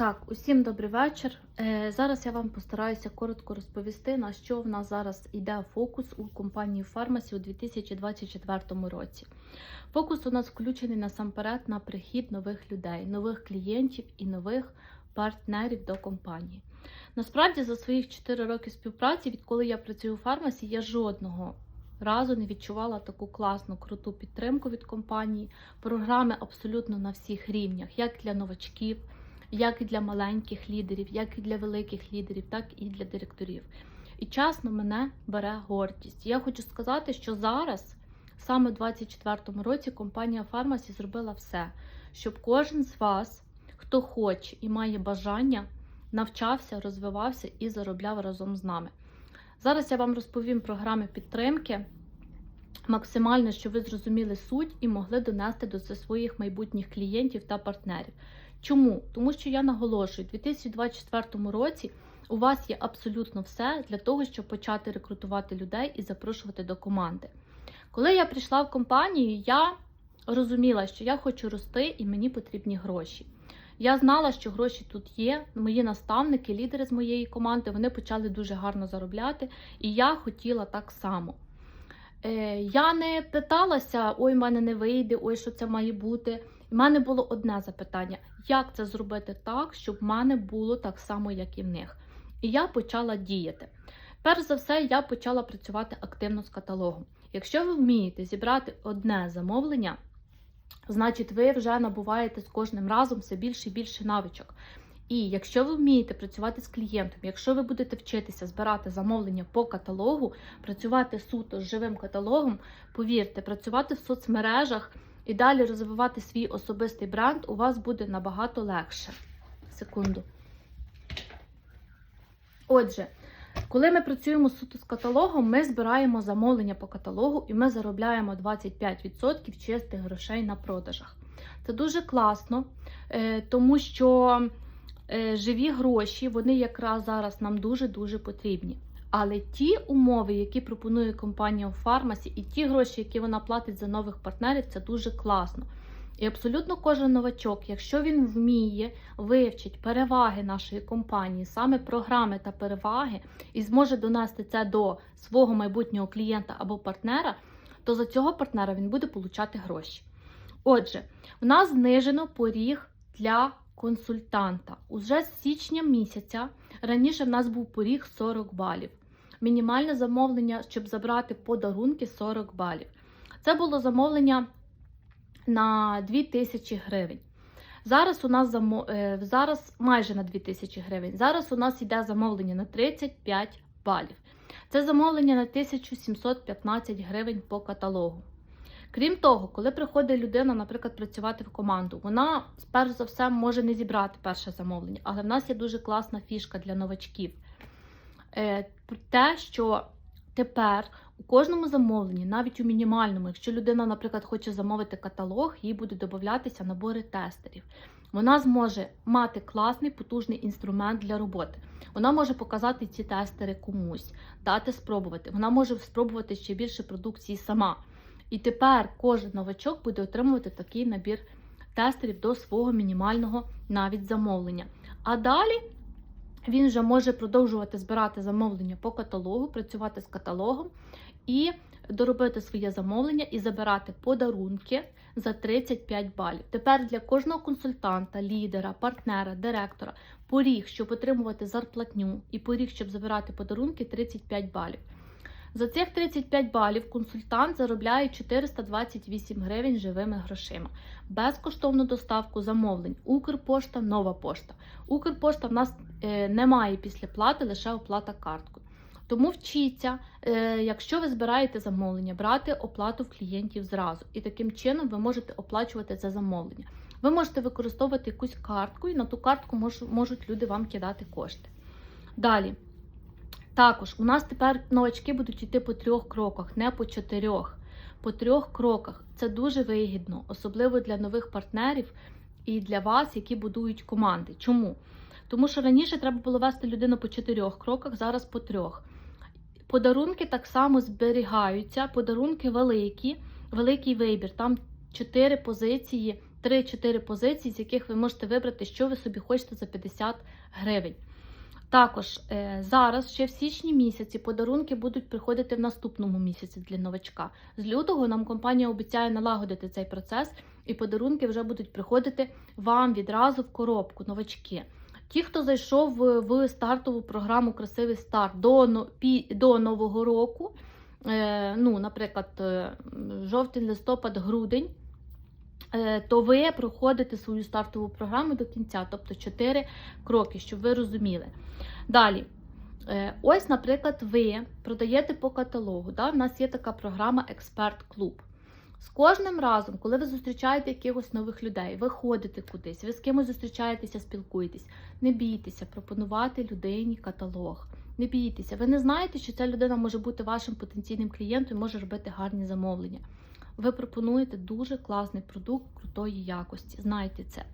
Так, усім добрий вечір. Е, зараз я вам постараюся коротко розповісти, на що в нас зараз йде фокус у компанії Фармасі у 2024 році. Фокус у нас включений насамперед на прихід нових людей, нових клієнтів і нових партнерів до компанії. Насправді, за своїх 4 роки співпраці, відколи я працюю у фармасі, я жодного разу не відчувала таку класну, круту підтримку від компанії. Програми абсолютно на всіх рівнях, як для новачків як і для маленьких лідерів, як і для великих лідерів, так і для директорів. І чесно, мене бере гордість. Я хочу сказати, що зараз, саме в 2024 році, компанія Фармасі зробила все, щоб кожен з вас, хто хоче і має бажання, навчався, розвивався і заробляв разом з нами. Зараз я вам розповім програми підтримки. Максимально, щоб ви зрозуміли суть і могли донести до своїх майбутніх клієнтів та партнерів. Чому? Тому що я наголошую, у 2024 році у вас є абсолютно все для того, щоб почати рекрутувати людей і запрошувати до команди. Коли я прийшла в компанію, я розуміла, що я хочу рости і мені потрібні гроші. Я знала, що гроші тут є. Мої наставники, лідери з моєї команди, вони почали дуже гарно заробляти, і я хотіла так само. Е, Я не питалася, ой, в мене не вийде, ой, що це має бути. У мене було одне запитання: як це зробити так, щоб в мене було так само, як і в них? І я почала діяти. Перш за все, я почала працювати активно з каталогом. Якщо ви вмієте зібрати одне замовлення, значить ви вже набуваєте з кожним разом все більше і більше навичок. І якщо ви вмієте працювати з клієнтом, якщо ви будете вчитися збирати замовлення по каталогу, працювати суто з живим каталогом, повірте, працювати в соцмережах і далі розвивати свій особистий бренд, у вас буде набагато легше. Секунду. Отже, коли ми працюємо суто з каталогом, ми збираємо замовлення по каталогу і ми заробляємо 25% чистих грошей на продажах. Це дуже класно, е, тому що живі гроші, вони якраз зараз нам дуже-дуже потрібні. Але ті умови, які пропонує компанія у фармасі, і ті гроші, які вона платить за нових партнерів, це дуже класно. І абсолютно кожен новачок, якщо він вміє, вивчить переваги нашої компанії, саме програми та переваги, і зможе донести це до свого майбутнього клієнта або партнера, то за цього партнера він буде получати гроші. Отже, в нас знижено поріг для консультанта. Уже з січня місяця раніше в нас був поріг 40 балів. Мінімальне замовлення, щоб забрати подарунки 40 балів. Це було замовлення на 2000 гривень. Зараз у нас замо... е, зараз майже на 2000 гривень. Зараз у нас йде замовлення на 35 балів. Це замовлення на 1715 гривень по каталогу. Крім того, коли приходить людина, наприклад, працювати в команду, вона перш за все може не зібрати перше замовлення, але в нас є дуже класна фішка для новачків. Е, те, що тепер у кожному замовленні, навіть у мінімальному, якщо людина, наприклад, хоче замовити каталог, їй будуть додатися набори тестерів. Вона зможе мати класний потужний інструмент для роботи. Вона може показати ці тестери комусь, дати спробувати. Вона може спробувати ще більше продукції сама. І тепер кожен новачок буде отримувати такий набір тестерів до свого мінімального навіть замовлення. А далі він вже може продовжувати збирати замовлення по каталогу, працювати з каталогом і доробити своє замовлення і забирати подарунки за 35 балів. Тепер для кожного консультанта, лідера, партнера, директора поріг, щоб отримувати зарплатню, і поріг, щоб забирати подарунки 35 балів. За цих 35 балів консультант заробляє 428 гривень живими грошима. Безкоштовну доставку замовлень. Укрпошта, нова пошта. Укрпошта в нас е, немає після плати, лише оплата карткою. Тому вчіться, е, якщо ви збираєте замовлення, брати оплату в клієнтів зразу. І таким чином ви можете оплачувати за замовлення. Ви можете використовувати якусь картку, і на ту картку мож, можуть люди вам кидати кошти. Далі. Також у нас тепер новачки будуть йти по трьох кроках, не по чотирьох. По трьох кроках. Це дуже вигідно, особливо для нових партнерів і для вас, які будують команди. Чому? Тому що раніше треба було вести людину по чотирьох кроках, зараз по трьох. Подарунки так само зберігаються, подарунки великі, великий вибір. Там чотири позиції 3-4 позиції, з яких ви можете вибрати, що ви собі хочете за 50 гривень. Також е, зараз, ще в січні місяці, подарунки будуть приходити в наступному місяці для новачка. З лютого нам компанія обіцяє налагодити цей процес, і подарунки вже будуть приходити вам відразу в коробку, новачки. Ті, хто зайшов в- стартову програму Красивий старт до, до Нового року, е, ну, наприклад, е, жовтень, листопад, грудень, то ви проходите свою стартову програму до кінця, тобто 4 кроки, щоб ви розуміли. Далі. Е, Ось, наприклад, ви продаєте по каталогу. Да? В нас є така програма Експерт Клуб. З кожним разом, коли ви зустрічаєте якихось нових людей, ви ходите кудись, ви з кимось зустрічаєтеся, спілкуєтесь, не бійтеся пропонувати людині каталог. Не бійтеся, ви не знаєте, що ця людина може бути вашим потенційним клієнтом і може робити гарні замовлення. Ви пропонуєте дуже класний продукт крутої якості. Знайте це.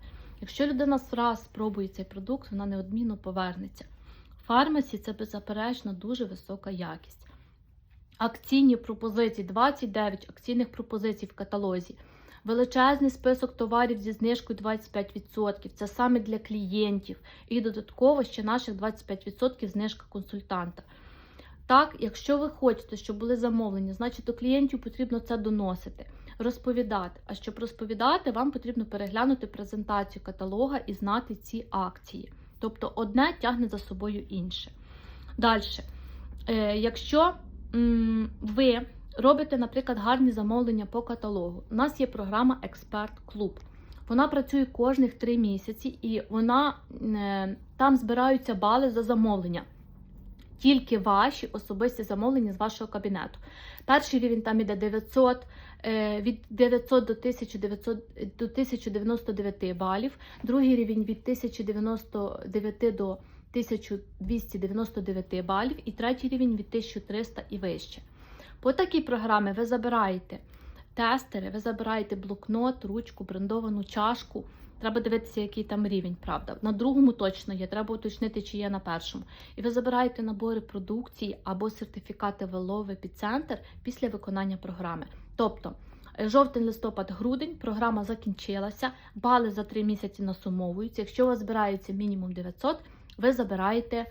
Якщо людина раз спробує цей продукт, вона неодмінно повернеться. Фармасі це беззаперечно дуже висока якість. Акційні пропозиції, 29 акційних пропозицій в каталозі. Величезний список товарів зі знижкою 25%. Це саме для клієнтів. І додатково ще наших 25% знижка консультанта. Так, якщо ви хочете, щоб були замовлення, значить до клієнтів потрібно це доносити, розповідати. А щоб розповідати, вам потрібно переглянути презентацію каталога і знати ці акції. Тобто одне тягне за собою інше. Далі, е, якщо ви робите, наприклад, гарні замовлення по каталогу, у нас є програма Експерт Клуб. Вона працює кожних 3 місяці і вона е, там збираються бали за замовлення. Тільки ваші особисті замовлення з вашого кабінету. Перший рівень там іде 900, е, від 900 до 1900, до 1099 балів, другий рівень від 1099 до 1299 балів, і третій рівень від 1300 і вище. По такій програмі ви забираєте тестери, ви забираєте блокнот, ручку, брендовану чашку. Треба дивитися, який там рівень, правда. На другому точно є, треба уточнити, чи є на першому. І ви забираєте набори продукції або сертифікати ВЛО в епіцентр після виконання програми. Тобто, е, жовтень, листопад, грудень, програма закінчилася, бали за 3 місяці насумовуються. Якщо у вас збирається мінімум 900, ви забираєте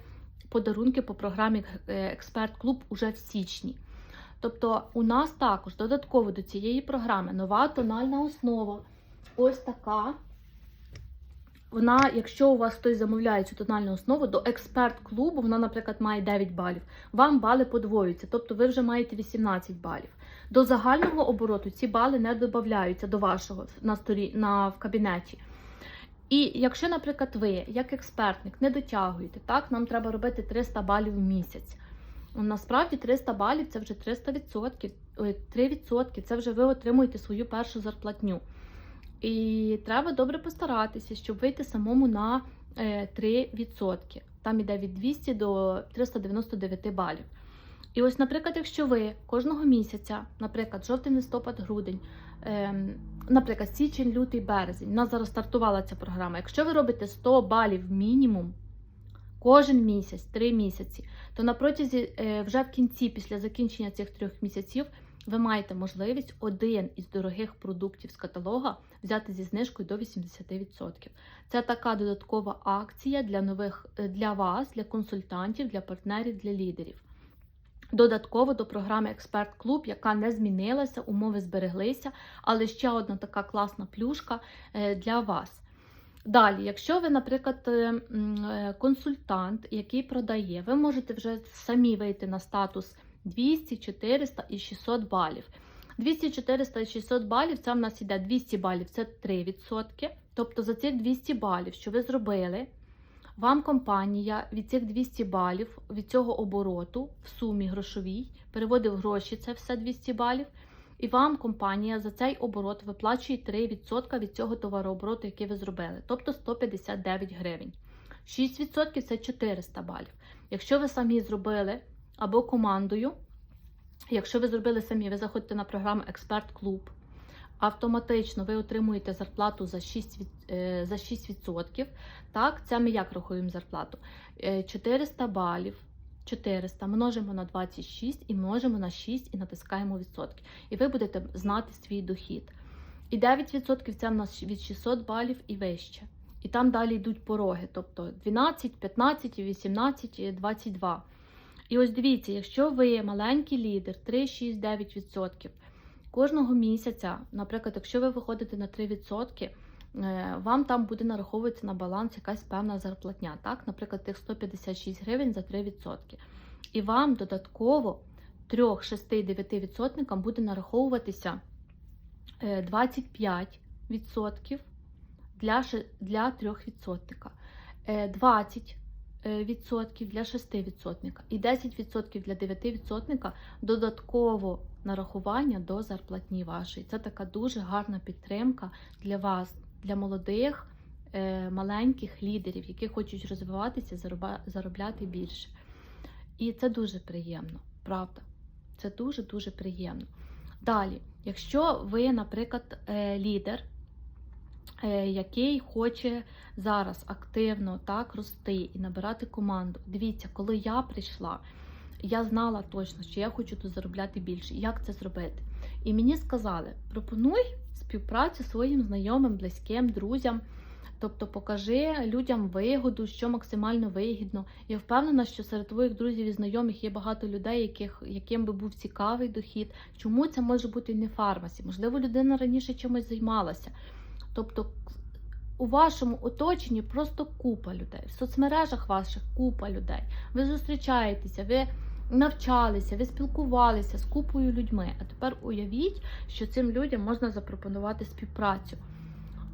подарунки по програмі е, Експерт Клуб уже в січні. Тобто, у нас також додатково до цієї програми нова тональна основа. Ось така. Вона, якщо у вас хтось замовляє цю тональну основу, до експерт-клубу, вона, наприклад, має 9 балів, вам бали подвоюються, тобто ви вже маєте 18 балів. До загального обороту ці бали не додаються до вашого на сторі, на, в кабінеті. І якщо, наприклад, ви, як експертник, не дотягуєте, так, нам треба робити 300 балів в місяць. Насправді 300 балів це вже 300%, ой, 3%, це вже ви отримуєте свою першу зарплатню. І треба добре постаратися, щоб вийти самому на е, 3%. Там іде від 200 до 399 балів. І ось, наприклад, якщо ви кожного місяця, наприклад, жовтень, листопад, грудень, ем, наприклад, січень, лютий, березень, у нас зараз стартувала ця програма. Якщо ви робите 100 балів мінімум кожен місяць, 3 місяці, то на протязі е, вже в кінці, після закінчення цих трьох місяців, ви маєте можливість один із дорогих продуктів з каталога взяти зі знижкою до 80%. Це така додаткова акція для нових е, для вас, для консультантів, для партнерів, для лідерів. Додатково до програми Експерт Клуб, яка не змінилася, умови збереглися, але ще одна така класна плюшка е, для вас. Далі, якщо ви, наприклад, е, консультант, який продає, ви можете вже самі вийти на статус 200, 400 і 600 балів. 200, 400 і 600 балів це в нас іде 200 балів, це 3%. Тобто за цих 200 балів, що ви зробили, вам компанія від цих 200 балів, від цього обороту в сумі грошовій переводить в гроші це все 200 балів. І вам компанія за цей оборот виплачує 3% від цього товарообороту, який ви зробили, тобто 159 гривень. 6% це 400 балів. Якщо ви самі зробили або командою, якщо ви зробили самі, ви заходите на програму Експерт Клуб, автоматично ви отримуєте зарплату за 6%. е, За 6%. Так, це ми як рахуємо зарплату? Е, 400 балів. 400 множимо на 26 і множимо на 6 і натискаємо відсотки. І ви будете знати свій дохід. І 9% це в нас від 600 балів і вище. І там далі йдуть пороги, тобто 12, 15, 18, 22. І ось дивіться, якщо ви маленький лідер, 3, 6, 9%, кожного місяця, наприклад, якщо ви виходите на 3%, е, вам там буде нараховуватися на баланс якась певна зарплатня, так? Наприклад, тих 156 гривень за 3%. І вам додатково 3, 6, 9% буде нараховуватися е, 25% для, для 3%, е, 20% е, відсотків для 6% і 10% для 9% додатково нарахування до зарплатні вашої. Це така дуже гарна підтримка для вас, для молодих, е, маленьких лідерів, які хочуть розвиватися, заробляти більше. І це дуже приємно, правда. Це дуже-дуже приємно. Далі, якщо ви, наприклад, е, лідер, е, який хоче зараз активно так рости і набирати команду. Дивіться, коли я прийшла, я знала точно, що я хочу тут заробляти більше. Як це зробити? І мені сказали: пропонуй співпрацю своїм знайомим, близьким, друзям. Тобто покажи людям вигоду, що максимально вигідно. Я впевнена, що серед твоїх друзів і знайомих є багато людей, яких, яким би був цікавий дохід. Чому це може бути не фармасі? Можливо, людина раніше чимось займалася. Тобто у вашому оточенні просто купа людей, в соцмережах ваших купа людей. Ви зустрічаєтеся, ви навчалися, ви спілкувалися з купою людьми. А тепер уявіть, що цим людям можна запропонувати співпрацю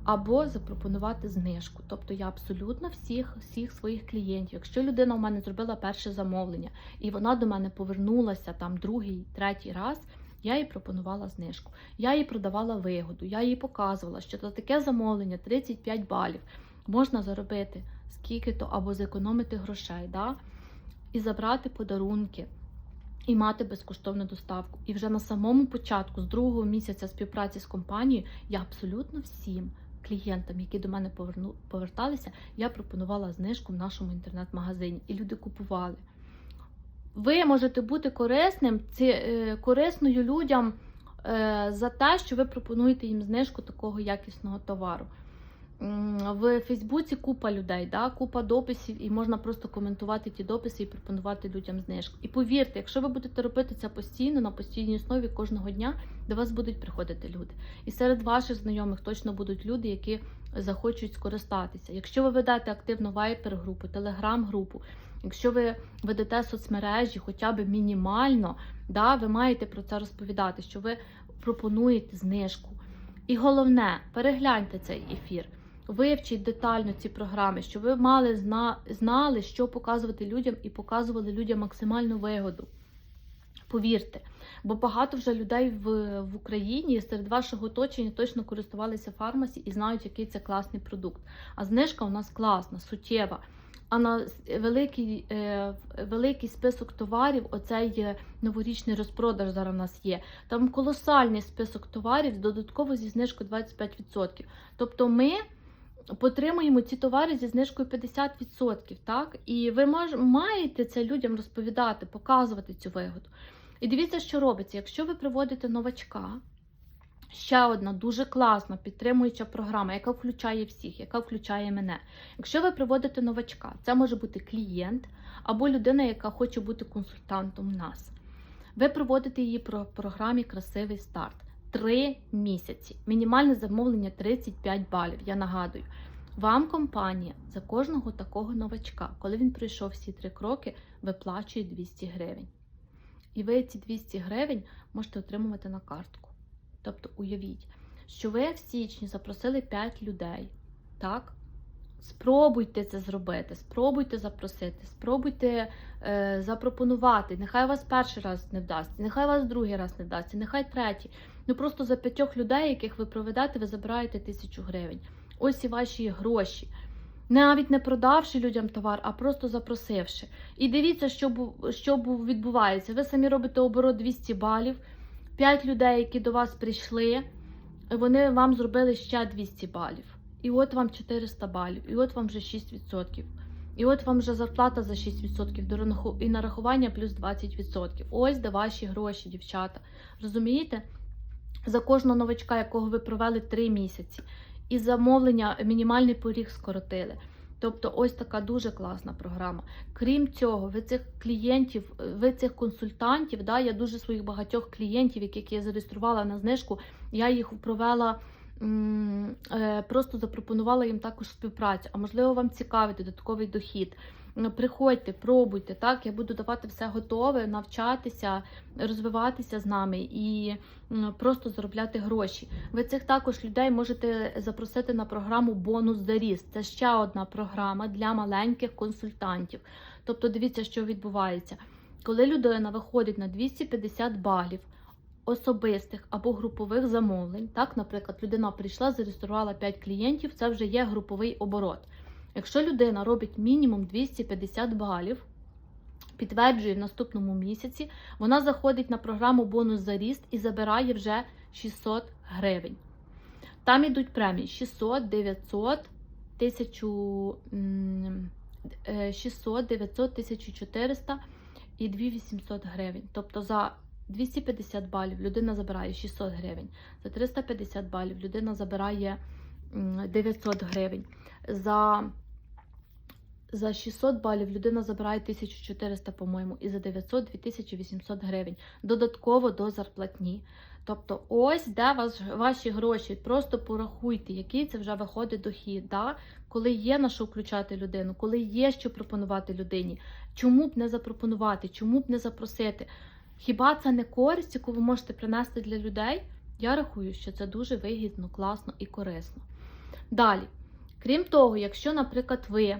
або запропонувати знижку. Тобто я абсолютно всіх, всіх своїх клієнтів, якщо людина у мене зробила перше замовлення і вона до мене повернулася там другий, третій раз. Я їй пропонувала знижку, я їй продавала вигоду, я їй показувала, що за таке замовлення 35 балів можна заробити скільки-то або зекономити грошей, да? і забрати подарунки, і мати безкоштовну доставку. І вже на самому початку, з другого місяця співпраці з компанією, я абсолютно всім клієнтам, які до мене поверну, поверталися, я пропонувала знижку в нашому інтернет-магазині, і люди купували ви можете бути корисним, е, корисною людям е, за те, що ви пропонуєте їм знижку такого якісного товару. В Фейсбуці купа людей, да, купа дописів, і можна просто коментувати ті дописи і пропонувати людям знижку. І повірте, якщо ви будете робити це постійно, на постійній основі кожного дня, до вас будуть приходити люди. І серед ваших знайомих точно будуть люди, які захочуть скористатися. Якщо ви ведете активну вайпер-групу, телеграм-групу, якщо ви ведете соцмережі хоча б мінімально, да, ви маєте про це розповідати, що ви пропонуєте знижку. І головне, перегляньте цей ефір. Вивчіть детально ці програми, щоб ви мали знали, що показувати людям, і показували людям максимальну вигоду. Повірте, бо багато вже людей в, в Україні серед вашого оточення точно користувалися фармасі і знають, який це класний продукт. А знижка у нас класна, суттєва. А на великий, е, великий список товарів, оцей новорічний розпродаж зараз у нас є. Там колосальний список товарів, додатково зі знижкою 25%. Тобто ми потримуємо ці товари зі знижкою 50%. Так? І ви мож, маєте це людям розповідати, показувати цю вигоду. І дивіться, що робиться. Якщо ви приводите новачка, ще одна дуже класна підтримуюча програма, яка включає всіх, яка включає мене. Якщо ви приводите новачка, це може бути клієнт або людина, яка хоче бути консультантом нас. Ви проводите її по програмі Красивий старт. Три місяці. Мінімальне замовлення 35 балів. Я нагадую. Вам компанія за кожного такого новачка, коли він пройшов всі три кроки, виплачує 200 гривень. І ви ці 200 гривень можете отримувати на картку. Тобто уявіть, що ви в січні запросили 5 людей. Так? Спробуйте це зробити, спробуйте запросити, спробуйте е, запропонувати. Нехай вас перший раз не вдасться, нехай вас другий раз не вдасться, нехай третій. Ну просто за п'ятьох людей, яких ви проведете, ви забираєте тисячу гривень. Ось і ваші гроші. Навіть не продавши людям товар, а просто запросивши. І дивіться, що що відбувається. Ви самі робите оборот 200 балів. 5 людей, які до вас прийшли, вони вам зробили ще 200 балів. І от вам 400 балів, і от вам вже 6%. І от вам вже зарплата за 6% до раху- і нарахування плюс 20%. Ось де ваші гроші, дівчата. Розумієте? за кожного новачка, якого ви провели 3 місяці. І замовлення мінімальний поріг скоротили. Тобто, ось така дуже класна програма. Крім цього, ви цих клієнтів, ви цих консультантів, да, я дуже своїх багатьох клієнтів, яких я зареєструвала на знижку, я їх провела. е, Просто запропонувала їм також співпрацю. А можливо, вам цікавий додатковий дохід. Приходьте, пробуйте. Так, я буду давати все готове, навчатися, розвиватися з нами і просто заробляти гроші. Ви цих також людей можете запросити на програму Бонус за ріст. Це ще одна програма для маленьких консультантів. Тобто, дивіться, що відбувається. Коли людина виходить на 250 балів особистих або групових замовлень, так, наприклад, людина прийшла, зареєструвала 5 клієнтів, це вже є груповий оборот. Якщо людина робить мінімум 250 балів, підтверджує в наступному місяці, вона заходить на програму бонус за ріст і забирає вже 600 гривень. Там ідуть премії 600, 900, 1000, е, 600, 900, 1400 і 2800 гривень. Тобто за 250 балів людина забирає 600 гривень, за 350 балів людина забирає 900 гривень. За за 600 балів людина забирає 1400, по-моєму, і за 900 2800 гривень. Додатково до зарплатні. Тобто, ось де вас, ваші гроші. Просто порахуйте, який це вже виходить дохід. Да? Коли є на що включати людину, коли є що пропонувати людині. Чому б не запропонувати, чому б не запросити? Хіба це не користь, яку ви можете принести для людей? Я рахую, що це дуже вигідно, класно і корисно. Далі, крім того, якщо, наприклад, ви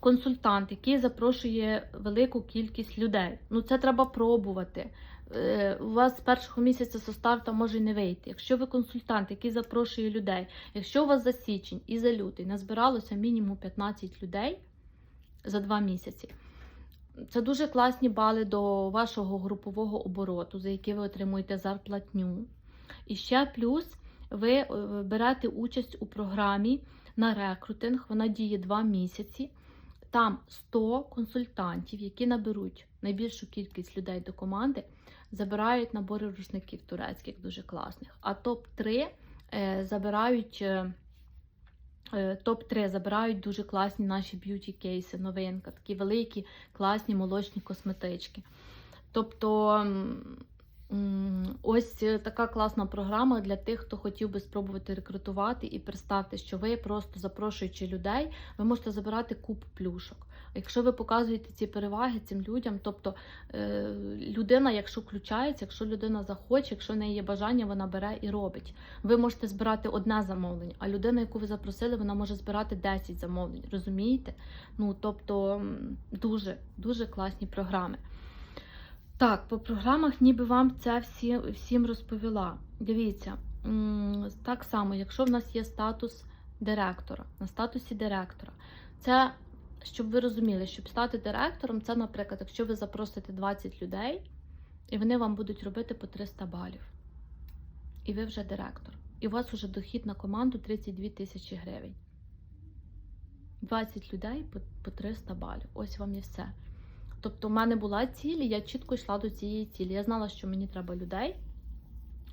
консультант, який запрошує велику кількість людей. Ну, це треба пробувати. Е, У вас з першого місяця со старта може не вийти. Якщо ви консультант, який запрошує людей, якщо у вас за січень і за лютий назбиралося мінімум 15 людей за два місяці, це дуже класні бали до вашого групового обороту, за які ви отримуєте зарплатню. І ще плюс ви е, берете участь у програмі на рекрутинг, вона діє два місяці. Там 100 консультантів, які наберуть найбільшу кількість людей до команди, забирають набори рушників турецьких, дуже класних. А топ-3 е, забирають е, е, топ-3 забирають дуже класні наші б'юті кейси, новинка, такі великі, класні молочні косметички. Тобто. Ось е, така класна програма для тих, хто хотів би спробувати рекрутувати і представте, що ви просто запрошуючи людей, ви можете забирати купу плюшок. Якщо ви показуєте ці переваги цим людям, тобто е, людина, якщо включається, якщо людина захоче, якщо в неї є бажання, вона бере і робить. Ви можете збирати одне замовлення, а людина, яку ви запросили, вона може збирати 10 замовлень. Розумієте? Ну тобто дуже дуже класні програми. Так, по програмах, ніби вам це всі, всім розповіла. Дивіться, так само, якщо в нас є статус директора, на статусі директора, це, щоб ви розуміли, щоб стати директором, це, наприклад, якщо ви запросите 20 людей, і вони вам будуть робити по 300 балів. І ви вже директор. І у вас вже дохід на команду 32 тисячі гривень. 20 людей по, по 300 балів. Ось вам і все. Тобто, в мене була ціль, і я чітко йшла до цієї цілі. Я знала, що мені треба людей,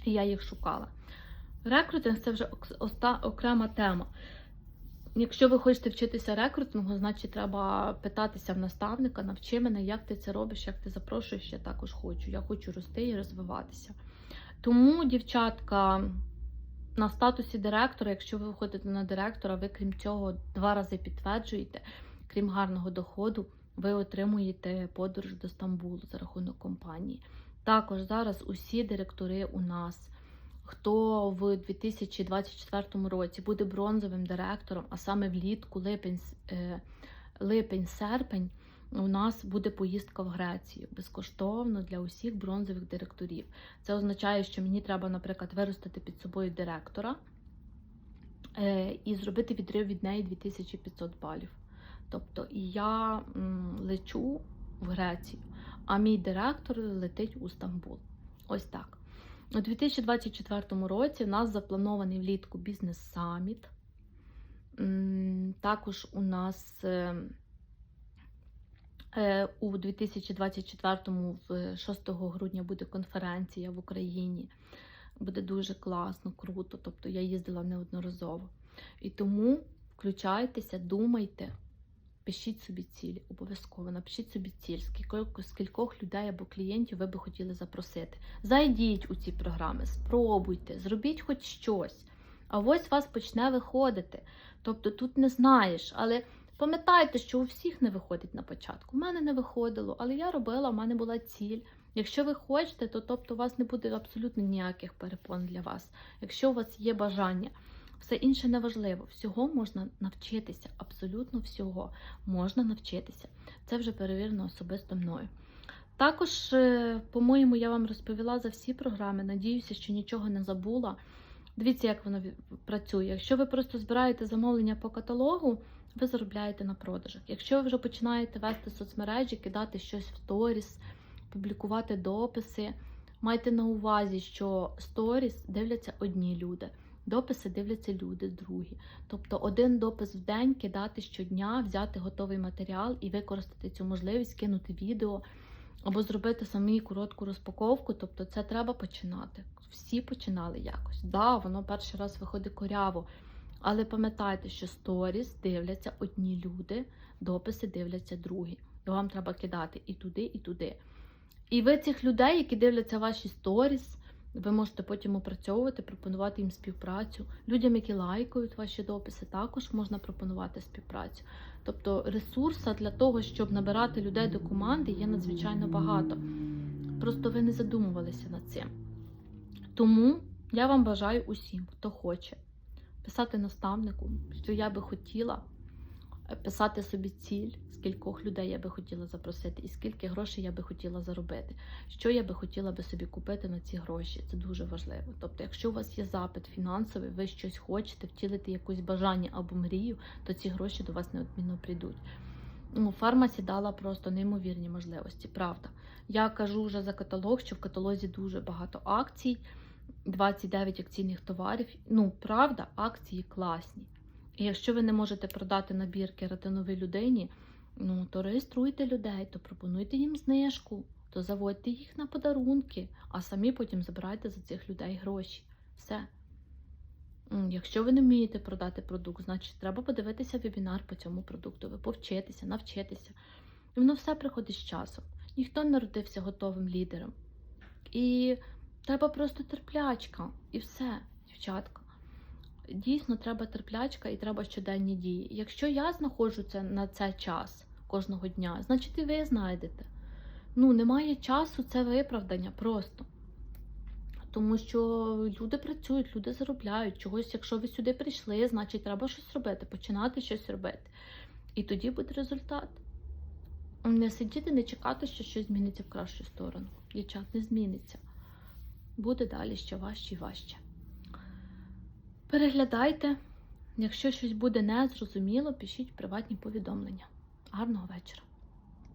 і я їх шукала. Рекрутинг це вже окрема тема. Якщо ви хочете вчитися рекрутингу, значить треба питатися в наставника, навчи мене, як ти це робиш, як ти запрошуєш, я також хочу. Я хочу рости і розвиватися. Тому, дівчатка, на статусі директора, якщо ви виходите на директора, ви крім цього два рази підтверджуєте, крім гарного доходу, ви отримуєте подорож до Стамбулу за рахунок компанії. Також зараз усі директори у нас, хто в 2024 році буде бронзовим директором, а саме влітку, липень, е, липень-серпень, у нас буде поїздка в Грецію безкоштовно для усіх бронзових директорів. Це означає, що мені треба, наприклад, виростити під собою директора е, і зробити відрив від неї 2500 балів. Тобто я лечу в Грецію, а мій директор летить у Стамбул. Ось так. У 2024 році в нас запланований влітку бізнес-саміт. Також у нас е, е, у 2024 в 6 грудня буде конференція в Україні. Буде дуже класно, круто. Тобто я їздила неодноразово. І тому включайтеся, думайте, пишіть собі цілі, обов'язково напишіть собі ціль, скільки, скількох людей або клієнтів ви би хотіли запросити. Зайдіть у ці програми, спробуйте, зробіть хоч щось. А ось вас почне виходити. Тобто тут не знаєш, але пам'ятайте, що у всіх не виходить на початку. У мене не виходило, але я робила, у мене була ціль. Якщо ви хочете, то тобто у вас не буде абсолютно ніяких перепон для вас. Якщо у вас є бажання, все інше не важливо. Всього можна навчитися, абсолютно всього можна навчитися. Це вже перевірено особисто мною. Також, е, по-моєму, я вам розповіла за всі програми. Надіюся, що нічого не забула. Дивіться, як воно працює. Якщо ви просто збираєте замовлення по каталогу, ви заробляєте на продажах. Якщо ви вже починаєте вести соцмережі, кидати щось в сторіс, публікувати дописи, майте на увазі, що сторіс дивляться одні люди, дописи дивляться люди другі. Тобто один допис в день кидати щодня, взяти готовий матеріал і використати цю можливість, кинути відео або зробити самі коротку розпаковку. Тобто це треба починати. Всі починали якось. Да, воно перший раз виходить коряво. Але пам'ятайте, що сторіс дивляться одні люди, дописи дивляться другі. І вам треба кидати і туди, і туди. І ви цих людей, які дивляться ваші сторіс, ви можете потім опрацьовувати, пропонувати їм співпрацю. Людям, які лайкають ваші дописи, також можна пропонувати співпрацю. Тобто ресурсу для того, щоб набирати людей до команди, є надзвичайно багато. Просто ви не задумувалися над цим. Тому я вам бажаю усім, хто хоче писати наставнику, що я би хотіла писати собі ціль, скількох людей я би хотіла запросити, і скільки грошей я би хотіла заробити, що я би хотіла би собі купити на ці гроші. Це дуже важливо. Тобто, якщо у вас є запит фінансовий, ви щось хочете втілити якусь бажання або мрію, то ці гроші до вас неодмінно прийдуть. Ну, фармасі дала просто неймовірні можливості, правда. Я кажу вже за каталог, що в каталозі дуже багато акцій, 29 акційних товарів. Ну, правда, акції класні. І якщо ви не можете продати набір кератиновій людині, ну то реєструйте людей, то пропонуйте їм знижку, то заводьте їх на подарунки, а самі потім забирайте за цих людей гроші. Все. Якщо ви не вмієте продати продукт, значить треба подивитися вебінар по цьому продукту, ви повчитися, навчитися. І воно все приходить з часом. Ніхто не народився готовим лідером. І треба просто терплячка. І все, дівчатка. Дійсно, треба терплячка і треба щоденні дії. Якщо я знаходжу це на це час кожного дня, значить і ви знайдете. Ну, немає часу, це виправдання просто. Тому що люди працюють, люди заробляють чогось. Якщо ви сюди прийшли, значить треба щось робити, починати щось робити. І тоді буде результат. Не сидіти, не чекати, що щось зміниться в кращу сторону. Дівчат, не зміниться. Буде далі ще важче і важче. Переглядайте. Якщо щось буде незрозуміло, пишіть приватні повідомлення. Гарного вечора!